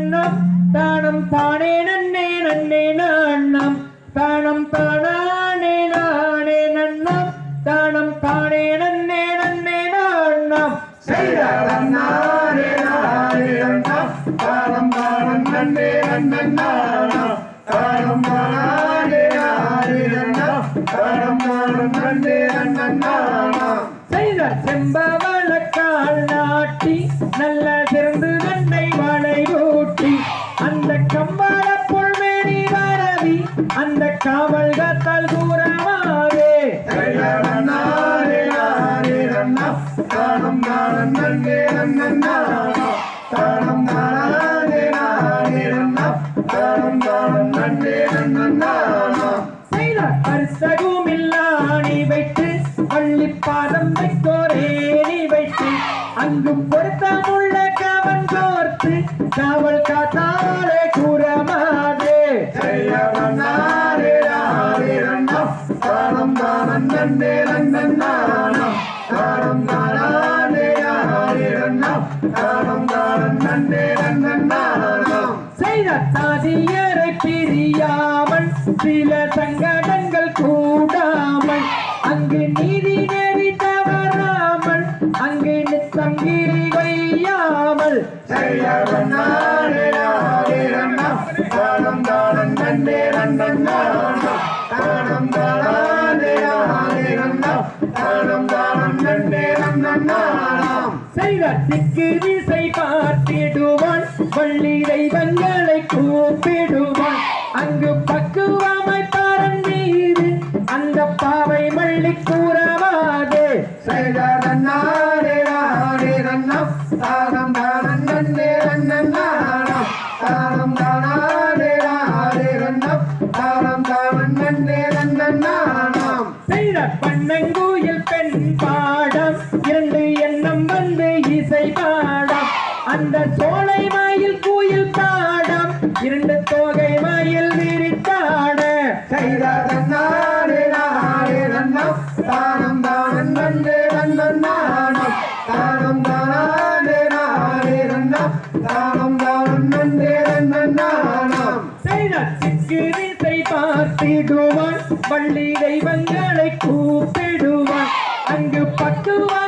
நன்னம் தானம் தானே நன்னே நன்னே நாண்ணம் தானம் தானானே நானே நன்னம். தானம் தானே நன்னே நன்னே நாண்ணம் செய்தாரம் நானே நானே அண்ணா தானம் தானம் நன்னே நன்னன் நானா தானம் தானே தானம் தானம் நன்னே நன்னன் நானா செய்த செம்பவள கால் நாட்டி நல்ல சிறந்து அந்த காவல் காத்தால் கூறமாவே செய்தாரம் நானே நானே அண்ணா தானம் தானம் நன்னே நன்னன் நானா தானம் தானே நானே அண்ணா தானம் தானம் நன்னே நன்னன் நானா செய்த கருத்தகுமில்லாணி வைத்து பள்ளி பாதம் வைத்தோரே நீ வைத்து. அங்கு பொருத்தமுள்ள கவன் கோர்த்து காவல் காத்தாலே கூறமாதே செய்த தாதியரை பிரியாமல் சில சங்கடங்கள் கூடாமல் அங்கு நீதி நெறி தவறாமல் அங்கு நித்தங்கிரி வையாமல். தானம் தானம் நன்னே நன்னன் தானம் தானம் தானம் நன்னே செய்த திக்கு வள்ளி தெய்வங்களை கூப்பிடுவான் அங்கு பக்குவமாய் பறந்தீரு அந்த பாவை மள்ளி கூறவாது. ரன்னம். தானம் நன்னே ரன்னன் நானம் தானம் தானாரே ரன்னம். தானம் நன்னே ரன்னன் நானம் செய்த பண்ணங்குயில் பெண் பாடம். இரண்டு எண்ணம் வந்து இசை பாடம் அந்த சோலை மயில் குயில் பாடம் இரண்டு தோகை மயில் விரித்தாட செய்ததன்னாரே நாரே ரன்னம் தானம் தானம் நன்னே ரன்னன் நானம். தானம் தானாரே நாரே ரன்னம் தானம் தானம் சிக்கு பார்த்திடுவான் வள்ளி தெய்வங்களை கூப்பிடுவான் அங்கு பக்குவமை